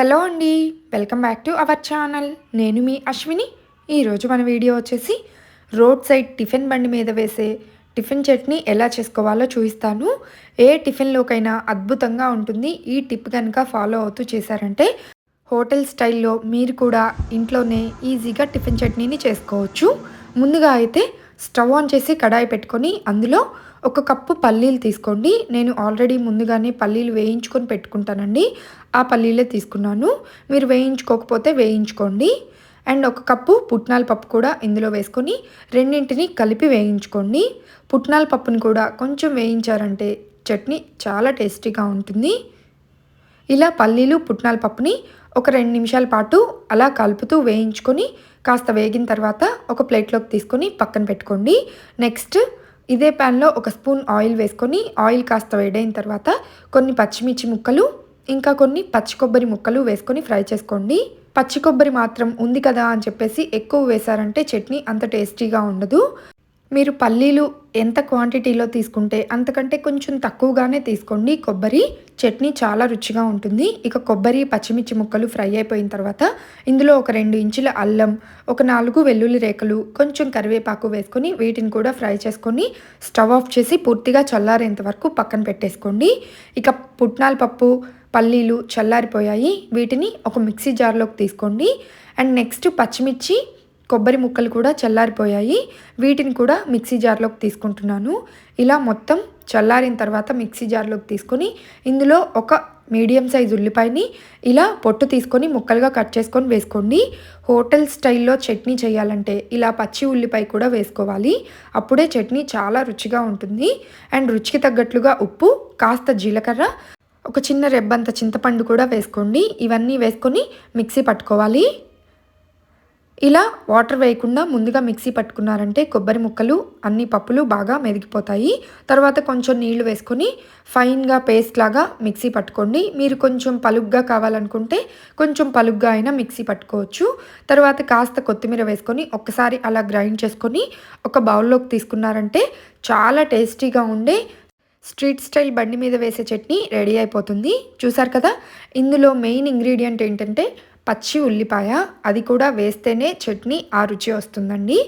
Hello అండి welcome back to our channel. నేను మీ అశ్విని. ఈరోజు మన వీడియో వచ్చేసి రోడ్ సైడ్ టిఫిన్ బండి మీద వేసే టిఫిన్ చట్నీ ఎలా చేసుకోవాలో చూపిస్తాను. ఏ టిఫిన్లోకైనా అద్భుతంగా ఉంటుంది. ఈ టిప్ కనుక ఫాలో అవుతూ చేశారంటే హోటల్ స్టైల్లో మీరు కూడా ఇంట్లోనే ఈజీగా టిఫిన్ చట్నీని చేసుకోవచ్చు. ముందుగా అయితే స్టవ్ ఆన్ చేసి కడాయి పెట్టుకొని అందులో ఒక కప్పు పల్లీలు తీసుకోండి. నేను ఆల్రెడీ ముందుగానే పల్లీలు వేయించుకొని పెట్టుకుంటానండి. ఆ పల్లీలే తీసుకున్నాను. మీరు వేయించుకోకపోతే వేయించుకోండి. అండ్ ఒక కప్పు పుట్నాల పప్పు కూడా ఇందులో వేసుకొని రెండింటిని కలిపి వేయించుకోండి. పుట్నాల పప్పుని కూడా కొంచెం వేయించారంటే చట్నీ చాలా టేస్టీగా ఉంటుంది. ఇలా పల్లీలు పుట్నాల పప్పుని ఒక రెండు నిమిషాల పాటు అలా కలుపుతూ వేయించుకొని కాస్త వేగిన తర్వాత ఒక ప్లేట్లోకి తీసుకొని పక్కన పెట్టుకోండి. నెక్స్ట్ ఇదే ప్యాన్లో ఒక స్పూన్ ఆయిల్ వేసుకొని ఆయిల్ కాస్త వేడైన తర్వాత కొన్ని పచ్చిమిర్చి ముక్కలు ఇంకా కొన్ని పచ్చి కొబ్బరి ముక్కలు వేసుకొని ఫ్రై చేసుకోండి. పచ్చి కొబ్బరి మాత్రం ఉంది కదా అని చెప్పేసి ఎక్కువ వేశారంటే చట్నీ అంత టేస్టీగా ఉండదు. మీరు పల్లీలు ఎంత క్వాంటిటీలో తీసుకుంటే అంతకంటే కొంచెం తక్కువగానే తీసుకోండి. కొబ్బరి చట్నీ చాలా రుచిగా ఉంటుంది. ఇక కొబ్బరి పచ్చిమిర్చి ముక్కలు ఫ్రై అయిపోయిన తర్వాత ఇందులో ఒక రెండు ఇంచుల అల్లం ఒక నాలుగు వెల్లుల్లి రేకలు కొంచెం కరివేపాకు వేసుకొని వీటిని కూడా ఫ్రై చేసుకొని స్టవ్ ఆఫ్ చేసి పూర్తిగా చల్లారేంత వరకు పక్కన పెట్టేసుకోండి. ఇక పుట్నాల పప్పు పల్లీలు చల్లారిపోయాయి. వీటిని ఒక మిక్సీ జార్లోకి తీసుకోండి. అండ్ నెక్స్ట్ పచ్చిమిర్చి కొబ్బరి ముక్కలు కూడా చల్లారిపోయాయి. వీటిని కూడా మిక్సీ జార్లోకి తీసుకుంటున్నాను. ఇలా మొత్తం చల్లారిన తర్వాత మిక్సీ జార్లోకి తీసుకొని ఇందులో ఒక మీడియం సైజ్ ఉల్లిపాయని ఇలా పొట్టు తీసుకొని ముక్కలుగా కట్ చేసుకొని వేసుకోండి. హోటల్ స్టైల్లో చట్నీ చేయాలంటే ఇలా పచ్చి ఉల్లిపాయ కూడా వేసుకోవాలి. అప్పుడే చట్నీ చాలా రుచిగా ఉంటుంది. అండ్ రుచికి తగ్గట్లుగా ఉప్పు కాస్త జీలకర్ర ఒక చిన్న రెబ్బంత చింతపండు కూడా వేసుకోండి. ఇవన్నీ వేసుకొని మిక్సీ పట్టుకోవాలి. ఇలా వాటర్ వేయకుండా ముందుగా మిక్సీ పట్టుకున్నారంటే కొబ్బరి ముక్కలు అన్ని పప్పులు బాగా మెదిగిపోతాయి. తర్వాత కొంచెం నీళ్ళు వేసుకొని ఫైన్గా పేస్ట్ లాగా మిక్సీ పట్టుకోండి. మీరు కొంచెం పలుగ్గా కావాలనుకుంటే కొంచెం పలుగ్గా అయినా మిక్సీ పట్టుకోవచ్చు. తర్వాత కాస్త కొత్తిమీర వేసుకొని ఒక్కసారి అలా గ్రైండ్ చేసుకొని ఒక బౌల్లోకి తీసుకున్నారంటే చాలా టేస్టీగా ఉండే స్ట్రీట్ స్టైల్ బండి మీద వేసే చట్నీ రెడీ అయిపోతుంది. చూసారు కదా? ఇందులో మెయిన్ ఇంగ్రీడియంట్ ఏంటంటే పచ్చి ఉల్లిపాయ. అది కూడా వేస్తేనే చట్నీ ఆ రుచి వస్తుందండి.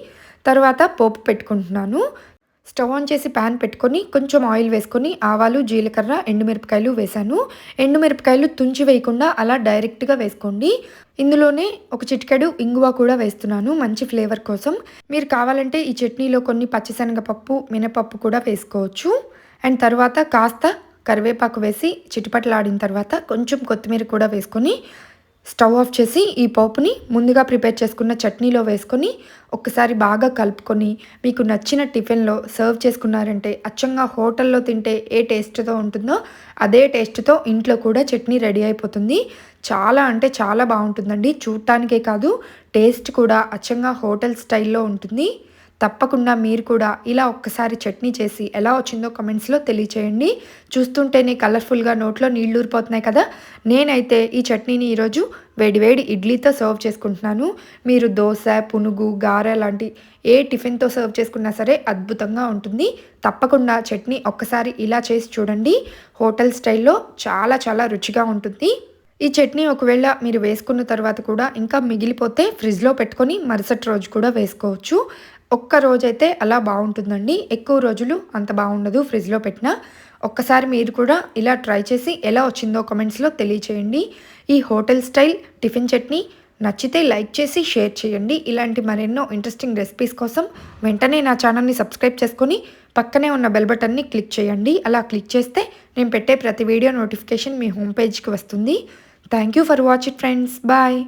తర్వాత పోపు పెట్టుకుంటున్నాను. స్టవ్ ఆన్ చేసి ప్యాన్ పెట్టుకొని కొంచెం ఆయిల్ వేసుకొని ఆవాలు జీలకర్ర ఎండుమిరపకాయలు వేశాను. ఎండుమిరపకాయలు తుంచి వేయకుండా అలా డైరెక్ట్గా వేసుకోండి. ఇందులోనే ఒక చిటికెడు ఇంగువ కూడా వేస్తున్నాను మంచి ఫ్లేవర్ కోసం. మీరు కావాలంటే ఈ చట్నీలో కొన్ని పచ్చిశనగపప్పు మినపప్పు కూడా వేసుకోవచ్చు. అండ్ తర్వాత కాస్త కరివేపాకు వేసి చిటిపట్లాడిన తర్వాత కొంచెం కొత్తిమీర కూడా వేసుకొని స్టవ్ ఆఫ్ చేసి ఈ పోపుని ముందుగా ప్రిపేర్ చేసుకున్న చట్నీలో వేసుకొని ఒక్కసారి బాగా కలుపుకొని మీకు నచ్చిన టిఫిన్లో సర్వ్ చేసుకున్నారంటే అచ్చంగా హోటల్లో తింటే ఏ టేస్ట్తో ఉంటుందో అదే టేస్ట్తో ఇంట్లో కూడా చట్నీ రెడీ అయిపోతుంది. చాలా అంటే చాలా బాగుంటుందండి. చూడటానికే కాదు టేస్ట్ కూడా అచ్చంగా హోటల్ స్టైల్లో ఉంటుంది. తప్పకుండా మీరు కూడా ఇలా ఒక్కసారి చట్నీ చేసి ఎలా వచ్చిందో కమెంట్స్లో తెలియచేయండి. చూస్తుంటేనే కలర్ఫుల్గా నోట్లో నీళ్ళు ఊరిపోతున్నాయి కదా. నేనైతే ఈ చట్నీని ఈరోజు వేడివేడి ఇడ్లీతో సర్వ్ చేసుకుంటున్నాను. మీరు దోశ పునుగు గారె లాంటి ఏ టిఫిన్తో సర్వ్ చేసుకున్నా సరే అద్భుతంగా ఉంటుంది. తప్పకుండా చట్నీ ఒక్కసారి ఇలా చేసి చూడండి. హోటల్ స్టైల్లో చాలా చాలా రుచిగా ఉంటుంది. ఈ చట్నీ ఒకవేళ మీరు వేసుకున్న తర్వాత కూడా ఇంకా మిగిలిపోతే ఫ్రిడ్జ్లో పెట్టుకొని మరుసటి రోజు కూడా వేసుకోవచ్చు. ఒక్క రోజైతే అలా బాగుంటుందండి. ఎక్కువ రోజులు అంత బాగుండదు ఫ్రిడ్జ్లో పెట్టిన. ఒక్కసారి మీరు కూడా ఇలా ట్రై చేసి ఎలా వచ్చిందో కమెంట్స్లో తెలియచేయండి. ఈ హోటల్ స్టైల్ టిఫిన్ చట్నీ నచ్చితే లైక్ చేసి షేర్ చేయండి. ఇలాంటి మరెన్నో ఇంట్రెస్టింగ్ రెసిపీస్ కోసం వెంటనే నా ఛానల్ని సబ్స్క్రైబ్ చేసుకొని పక్కనే ఉన్న బెల్ బటన్ని క్లిక్ చేయండి. అలా క్లిక్ చేస్తే నేను పెట్టే ప్రతి వీడియో నోటిఫికేషన్ మీ హోమ్ పేజ్కి వస్తుంది. Thank you for watch it friends. Bye.